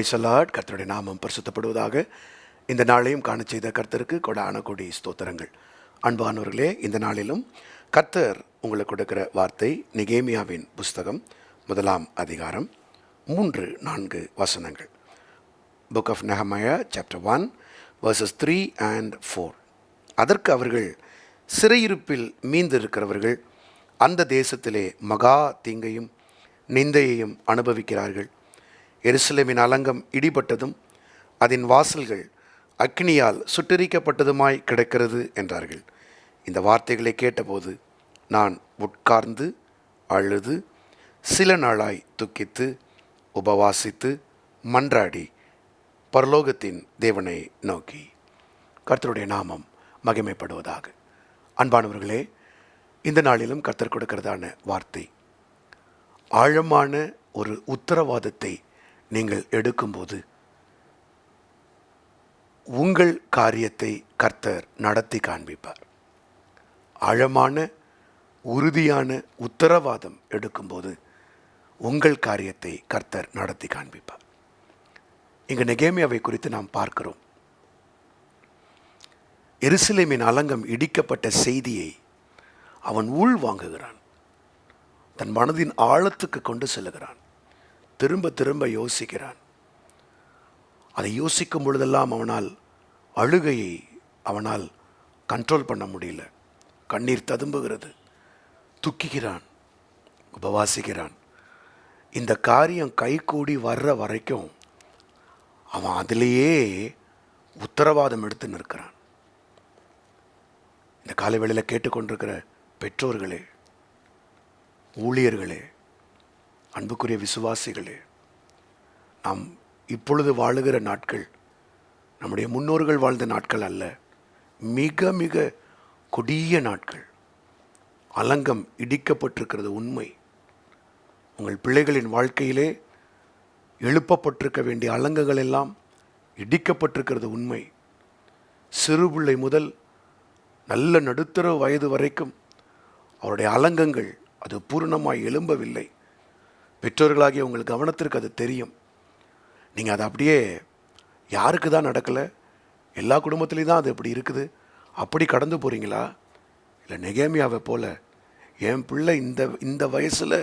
பிரைசலாட் கர்த்தருடைய நாமம் பரிசுத்தப்படுவதாக. இந்த நாளையும் காண செய்த கர்த்தருக்கு கொடான கொடி ஸ்தோத்திரங்கள். அன்பானவர்களே இந்த நாளிலும் கர்த்தர் உங்களுக்கு கொடுக்கிற வார்த்தை நிகேமியாவின் புஸ்தகம் முதலாம் அதிகாரம் மூன்று நான்கு வசனங்கள். Book of Nehemiah chapter one verses three and four அதற்கு அவர்கள் சிறையிருப்பில் மீந்திருக்கிறவர்கள் அந்த தேசத்திலே மகா தீங்கையும் நிந்தையையும் அனுபவிக்கிறார்கள். எருசலேமின் அலங்கம் இடிபட்டதும் அதன் வாசல்கள் அக்னியால் சுட்டரிக்கப்பட்டதுமாய் கிடக்கிறது என்றார்கள். இந்த வார்த்தைகளை கேட்டபோது நான் உட்கார்ந்து அழுது சில நாளாய் துக்கித்து உபவாசித்து மன்றாடி பரலோகத்தின் தேவனை நோக்கி கர்த்தருடைய நாமம் மகிமைப்படுவதாக. அன்பானவர்களே இந்த நாளிலும் கர்த்தர் கொடுக்கிறதான வார்த்தை ஆழமான ஒரு உத்தரவாதத்தை நீங்கள் எடுக்கும்போது உங்கள் காரியத்தை கர்த்தர் நடத்தி காண்பிப்பார். ஆழமான உறுதியான உத்தரவாதம் எடுக்கும்போது உங்கள் காரியத்தை கர்த்தர் நடத்தி காண்பிப்பார். இங்கு நெகேமியாவை குறித்து நாம் பார்க்கிறோம். எருசலேமின் அலங்கம் இடிக்கப்பட்ட செய்தியை அவன் உள் வாங்குகிறான் தன் மனதின் ஆழத்துக்கு கொண்டு செல்லுகிறான். திரும்ப திரும்ப யோசிக்கிறான். அதை யோசிக்கும் பொழுதெல்லாம் அவனால் அழுகையை அவனால் கண்ட்ரோல் பண்ண முடியல. கண்ணீர் ததும்புகிறது. துக்கிக்கிறான். உபவாசிக்கிறான். இந்த காரியம் கைகூடி வர்ற வரைக்கும் அவன் அதிலேயே உத்தரவாதம் எடுத்து நிற்கிறான். இந்த காலை வேளையில் கேட்டுக்கொண்டிருக்கிற பெற்றோர்களே ஊழியர்களே அன்புக்குரிய விசுவாசிகளே நாம் இப்பொழுது வாழுகிற நாட்கள் நம்முடைய முன்னோர்கள் வாழ்ந்த நாட்கள் அல்ல மிக மிக கொடிய நாட்கள். அலங்கம் இடிக்கப்பட்டிருக்கிறது உண்மை. உங்கள் பிள்ளைகளின் வாழ்க்கையிலே எழுப்பப்பட்டிருக்க வேண்டிய அலங்கங்கள் எல்லாம் இடிக்கப்பட்டிருக்கிறது உண்மை. சிறு பிள்ளை முதல் நல்ல நடுத்தர வயது வரைக்கும் அவருடைய அலங்கங்கள் அது பூர்ணமாய் எழும்பவில்லை. பெற்றோர்களாகிய உங்கள் கவனத்திற்கு அது தெரியும். நீங்கள் அதை அப்படியே யாருக்கு தான் நடக்கலை? எல்லா குடும்பத்துலேயும் தான் அது அப்படி இருக்குது. அப்படி கடந்து போகிறீங்களா இல்லை நெகேமியாவை போல் என் பிள்ளை இந்த இந்த வயசில்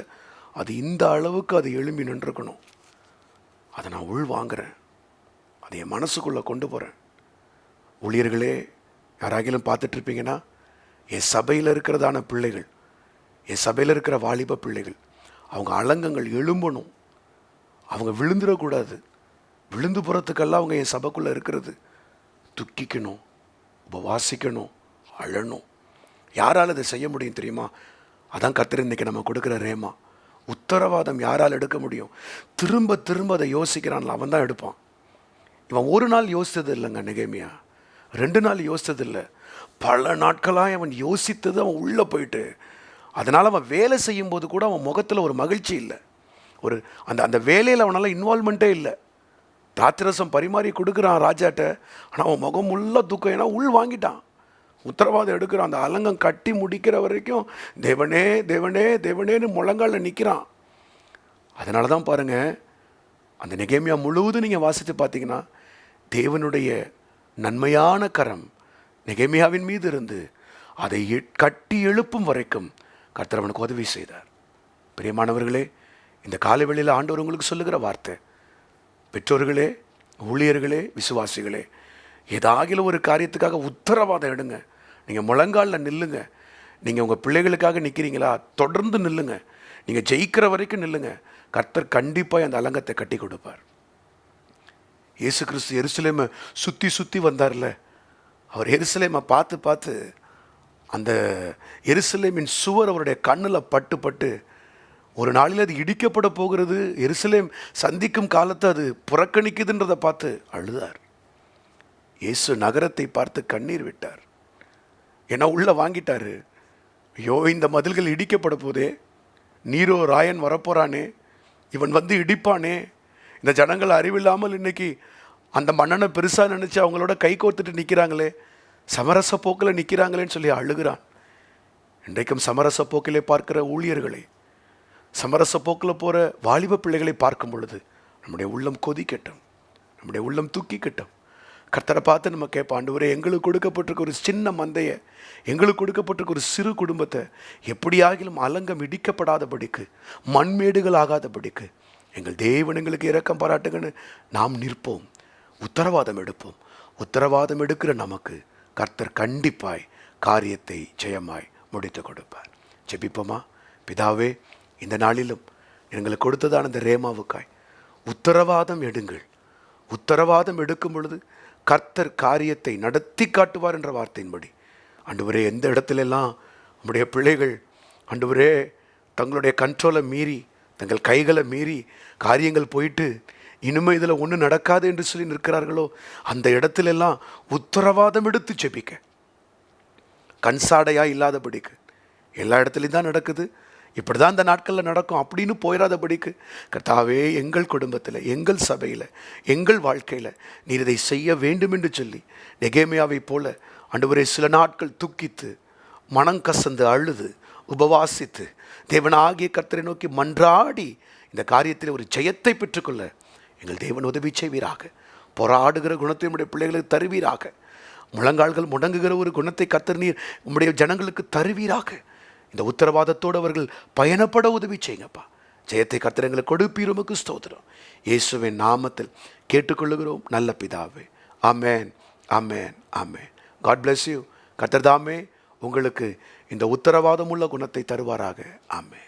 அது இந்த அளவுக்கு அது எழும்பி நின்றுக்கணும். அதை நான் உள் வாங்குகிறேன் அதை என் மனசுக்குள்ளே கொண்டு போகிறேன் ஊழியர்களே யாராகிலும் பார்த்துட்ருப்பீங்கன்னா என் சபையில் இருக்கிறதான பிள்ளைகள் என் சபையில் இருக்கிற வாலிப பிள்ளைகள் அவங்க அலங்கங்கள் எழும்பணும். அவங்க விழுந்துடக்கூடாது. விழுந்து போகிறதுக்கெல்லாம் அவங்க என் சபைக்குள்ளே இருக்கிறது. துக்கிக்கணும் உபவாசிக்கணும் அழணும். யாரால் அதை செய்ய முடியும் தெரியுமா? அதான் கத்திர இன்னைக்கு நம்ம கொடுக்குற ரேமா. உத்தரவாதம் யாரால் எடுக்க முடியும்? திரும்ப திரும்ப அதை யோசிக்கிறான்ல அவன் தான் எடுப்பான். இவன் ஒரு நாள் யோசித்தது இல்லைங்க நிகைமையா. ரெண்டு நாள் யோசித்தது இல்லை. பல நாட்களாக அவன் யோசித்தது அவன் உள்ளே போயிட்டு அதனால் அவன் வேலை செய்யும்போது கூட அவன் முகத்தில் ஒரு மகிழ்ச்சி இல்லை. ஒரு அந்த அந்த வேலையில் அவனால் இன்வால்மெண்ட்டே இல்லை. திராட்சரசம் பரிமாறி கொடுக்குறான் ராஜாட்ட. ஆனால் அவன் முகம் உள்ள தூக்கம். ஏன்னா உள் வாங்கிட்டான். உத்தரவாதம் எடுக்கிறான். அந்த அலங்கம் கட்டி முடிக்கிற வரைக்கும் தேவனே தேவனே தேவனேன்னு முழங்கால நிற்கிறான் அதனால தான் பாருங்கள் அந்த நெகேமியா முழுவதும் நீங்கள் வாசித்து பார்த்தீங்கன்னா தேவனுடைய நன்மையான கரம் நெகேமியாவின் மீது இருந்து அதை கட்டி எழுப்பும் வரைக்கும் கர்த்தர் அவனுக்கு உதவி செய்தார். பிரியமானவர்களே இந்த காலைவெளியில் ஆண்டவர் உங்களுக்கு சொல்லுகிற வார்த்தை பெற்றோர்களே ஊழியர்களே விசுவாசிகளே ஏதாகிலும் ஒரு காரியத்துக்காக உத்தரவாதம் எடுங்க. நீங்கள் முழங்காலில் நில்லுங்க. நீங்கள் உங்கள் பிள்ளைகளுக்காக நிற்கிறீங்களா தொடர்ந்து நில்லுங்க. நீங்கள் ஜெயிக்கிற வரைக்கும் நில்லுங்க. கர்த்தர் கண்டிப்பாக அந்த அலங்கத்தை கட்டி கொடுப்பார். இயேசு கிறிஸ்து எருசலேமை சுற்றி சுற்றி வந்தார்ல. அவர் எருசலேமை பார்த்து பார்த்து அந்த எருசலேமின் சுவர் அவருடைய கண்ணில் பட்டு பட்டு ஒரு நாளில் அது இடிக்கப்பட போகிறது எருசலேம் சந்திக்கும் காலத்தை அது புறக்கணிக்குதுன்றதை பார்த்து அழுதார். இயேசு நகரத்தை பார்த்து கண்ணீர் விட்டார். ஏன்னா உள்ளே வாங்கிட்டாரு? ஐயோ இந்த மதில்கள் இடிக்கப்பட போதே நீரோ ராயன் வரப்போகிறானே இவன் வந்து இடிப்பானே. இந்த ஜனங்கள் அறிவில்லாமல் இன்னைக்கு அந்த மன்னனை பெருசாக நினச்சி அவங்களோட கை கோர்த்துட்டு நிற்கிறாங்களே சமரச போக்கில் நிற்கிறாங்களேன்னு சொல்லி அழுகிறான். இன்றைக்கும் சமரச போக்கிலே பார்க்கிற ஊழியர்களை சமரச போக்கில் போகிற வாலிப பிள்ளைகளை பார்க்கும் பொழுது நம்முடைய உள்ளம் கொதிக்கட்டும் நம்முடைய உள்ளம் தூக்கிக்கட்டும். கர்த்தரை பார்த்து நம்ம கேட்போம் ஆண்டவரே எங்களுக்கு கொடுக்கப்பட்டிருக்க ஒரு சின்ன மந்தைய எங்களுக்கு கொடுக்கப்பட்டிருக்க ஒரு சிறு குடும்பத்தை எப்படியாகிலும் அலங்கம் இடிக்கப்படாதபடிக்கு மண்மேடுகள் ஆகாதபடிக்கு எங்கள் தேவன் எங்களுக்கு இரக்கம் பாராட்டுங்கன்னு நாம் நிற்போம். உத்தரவாதம் எடுப்போம். உத்தரவாதம் எடுக்கிற நமக்கு கர்த்தர் கண்டிப்பாய் காரியத்தை ஜெயமாய் முடித்து கொடுப்பார். ஜெபிப்போமா? பிதாவே இந்த நாளிலும் எங்களுக்கு கொடுத்ததான இந்த ரேமாவுக்காய் உத்தரவாதம் எடுங்கள். உத்தரவாதம் எடுக்கும் பொழுது கர்த்தர் காரியத்தை நடத்தி காட்டுவார் என்ற வார்த்தையின்படி. ஆண்டவரே எந்த இடத்துலெல்லாம் நம்முடைய பிள்ளைகள் ஆண்டவரே தங்களுடைய கண்ட்ரோலை மீறி தங்கள் கைகளை மீறி காரியங்கள் போயிட்டு இனிமே இதில் ஒன்றும் நடக்காது என்று சொல்லி நிற்கிறார்களோ அந்த இடத்திலெல்லாம் உத்தரவாதம் எடுத்து செபிக்க கண்சாடையாக இல்லாதபடிக்கு. எல்லா இடத்துலையும் தான் நடக்குது. இப்படி தான் இந்த நாட்களில் நடக்கும். அப்படின்னு போயிடாதபடிக்கு கர்த்தாவே எங்கள் குடும்பத்தில் எங்கள் சபையில் எங்கள் வாழ்க்கையில் நீர் இதை செய்ய வேண்டும் என்று சொல்லி நெகேமியாவை போல அன்றுவரே சில நாட்கள் துக்கித்து மனம் கசந்து அழுது உபவாசித்து தேவனாகிய கர்த்தரை நோக்கி மன்றாடி இந்த காரியத்தில் ஒரு ஜெயத்தை பெற்றுக்கொள்ள எங்கள் தேவன் உதவி செய்வீராக. போராடுகிற குணத்தை நம்முடைய பிள்ளைகளுக்கு தருவீராக. முழங்கால்கள் முடங்குகிற ஒரு குணத்தை கத்தர் நீர் உம்முடைய ஜனங்களுக்கு தருவீராக. இந்த உத்தரவாதத்தோடு அவர்கள் பயணப்பட உதவி செய்யுங்கப்பா. ஜெயத்தை கத்திரங்களை எங்களுக்கு கொடுப்பீர் உமக்கு ஸ்தோத்திரம். இயேசுவின் நாமத்தில் கேட்டுக்கொள்ளுகிறோம். நல்ல பிதாவே. Amen amen amen God bless you கத்தர்தாமே உங்களுக்கு இந்த உத்தரவாதமுள்ள குணத்தை தருவாராக. ஆமென்.